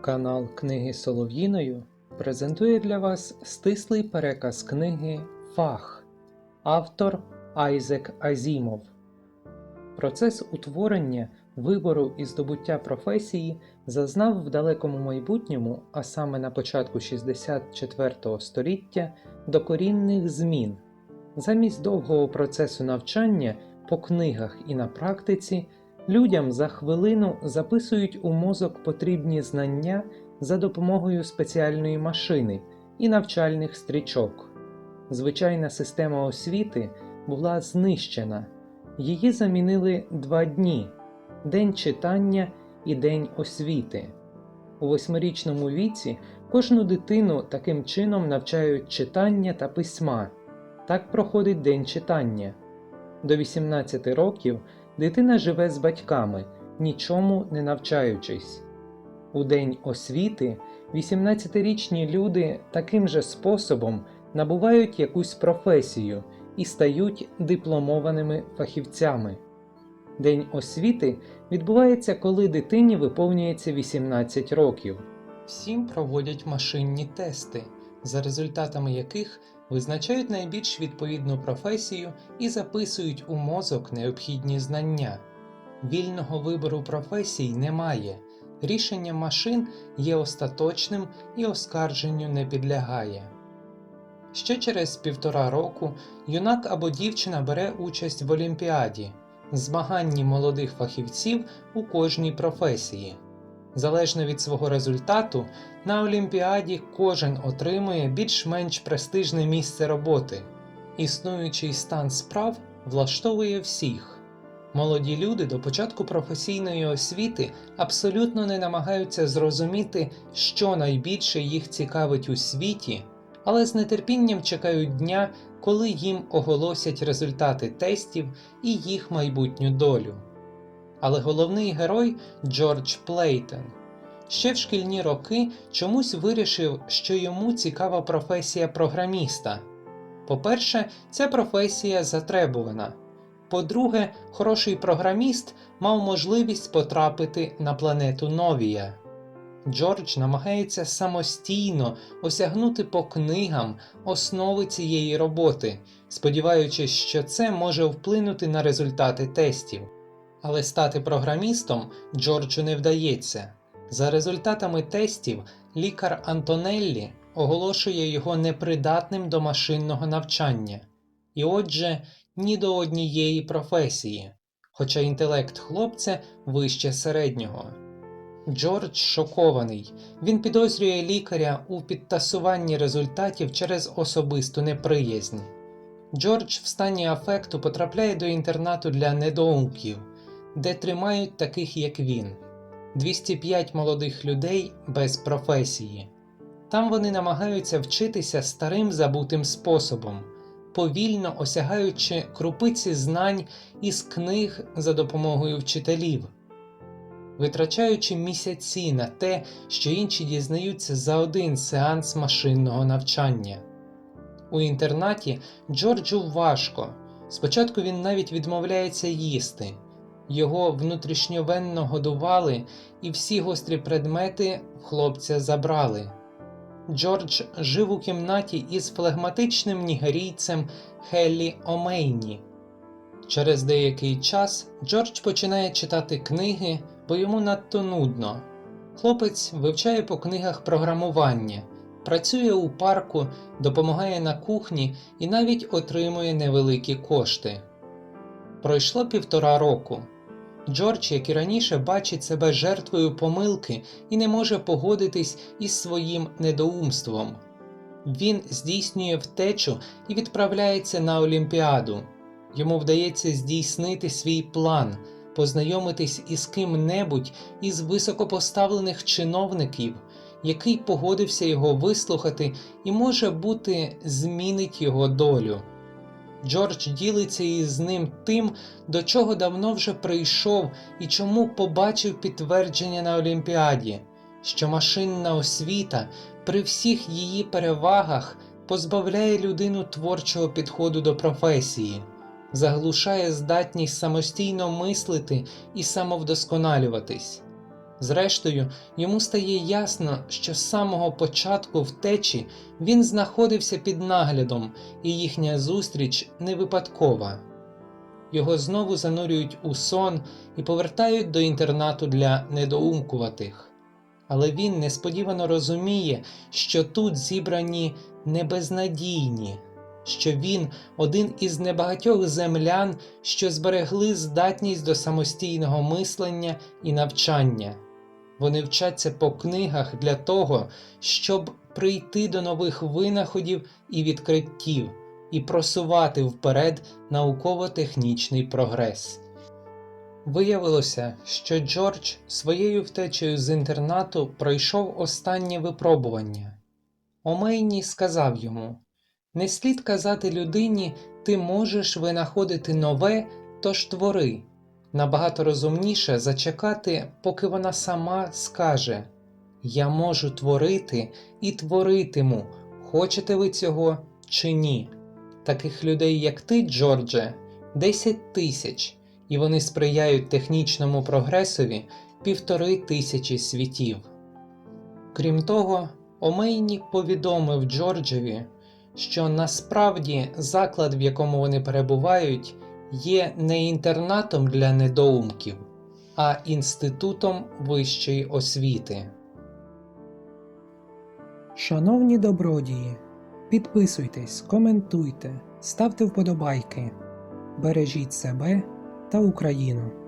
Канал Книги Солов'їною презентує для вас стислий переказ книги Фах, автор Айзек Азімов. Процес утворення, вибору і здобуття професії зазнав в далекому майбутньому, а саме на початку 64-го століття, докорінних змін. Замість довгого процесу навчання по книгах і на практиці людям за хвилину записують у мозок потрібні знання за допомогою спеціальної машини і навчальних стрічок. Звичайна система освіти була знищена. Її замінили два дні день читання і день освіти. У восьмирічному віці кожну дитину таким чином навчають читання та письма. Так проходить день читання. До 18 років дитина живе з батьками, нічому не навчаючись. У день освіти 18-річні люди таким же способом набувають якусь професію і стають дипломованими фахівцями. День освіти відбувається, коли дитині виповнюється 18 років. Всім проводять машинні тести, за результатами яких визначають найбільш відповідну професію і записують у мозок необхідні знання. Вільного вибору професій немає. Рішення машин є остаточним і оскарженню не підлягає. Ще через півтора року юнак або дівчина бере участь в Олімпіаді, змаганні молодих фахівців у кожній професії. Залежно від свого результату, на Олімпіаді кожен отримує більш-менш престижне місце роботи. Існуючий стан справ влаштовує всіх. Молоді люди до початку професійної освіти абсолютно не намагаються зрозуміти, що найбільше їх цікавить у світі, але з нетерпінням чекають дня, коли їм оголосять результати тестів і їх майбутню долю. Але головний герой Джордж Плейтон ще в шкільні роки чомусь вирішив, що йому цікава професія програміста. По-перше, ця професія затребувана. По-друге, хороший програміст мав можливість потрапити на планету Новія. Джордж намагається самостійно осягнути по книгам основи цієї роботи, сподіваючись, що це може вплинути на результати тестів. Але стати програмістом Джорджу не вдається. За результатами тестів, лікар Антонеллі оголошує його непридатним до машинного навчання, і отже, ні до однієї професії, хоча інтелект хлопця вище середнього. Джордж шокований. Він підозрює лікаря у підтасуванні результатів через особисту неприязнь. Джордж в стані афекту потрапляє до інтернату для недоумків, де тримають таких, як він 205 молодих людей без професії. Там вони намагаються вчитися старим забутим способом, повільно осягаючи крупиці знань із книг за допомогою вчителів витрачаючи місяці на те, що інші дізнаються за один сеанс машинного навчання. У інтернаті Джорджу важко. Спочатку він навіть відмовляється їсти, його внутрішньовенно годували, і всі гострі предмети хлопця забрали. Джордж жив у кімнаті із флегматичним нігерійцем Хеллі Омейні. Через деякий час Джордж починає читати книги, бо йому надто нудно. Хлопець вивчає по книгах програмування, працює у парку, допомагає на кухні і навіть отримує невеликі кошти. Пройшло півтора року. Джордж, як і раніше, бачить себе жертвою помилки і не може погодитись із своїм недоумством. Він здійснює втечу і відправляється на Олімпіаду. Йому вдається здійснити свій план, познайомитись із ким-небудь із високопоставлених чиновників, який погодився його вислухати і, може бути, змінить його долю. Джордж ділиться із ним тим, до чого давно вже прийшов і чому побачив підтвердження на Олімпіаді, що машинна освіта при всіх її перевагах позбавляє людину творчого підходу до професії заглушає здатність самостійно мислити і самовдосконалюватись. Зрештою, йому стає ясно, що з самого початку втечі він знаходився під наглядом, і їхня зустріч не випадкова. Його знову занурюють у сон і повертають до інтернату для недоумкуватих. Але він несподівано розуміє, що тут зібрані не безнадійні, що він один із небагатьох землян, що зберегли здатність до самостійного мислення і навчання. Вони вчаться по книгах для того, щоб прийти до нових винаходів і відкриттів і просувати вперед науково-технічний прогрес. Виявилося, що Джордж своєю втечею з інтернату пройшов останнє випробування. Омейні сказав йому: Не слід казати людині, ти можеш винаходити нове, тож твори. Набагато розумніше зачекати, поки вона сама скаже: Я можу творити і творитиму, хочете ви цього чи ні. Таких людей, як ти, Джордже, 10 тисяч, і вони сприяють технічному прогресові півтори тисячі світів. Крім того, Омейні повідомив Джорджеві, що насправді заклад, в якому вони перебувають, є не інтернатом для недоумків, а інститутом вищої освіти. Шановні добродії, підписуйтесь, коментуйте, ставте вподобайки, бережіть себе та Україну.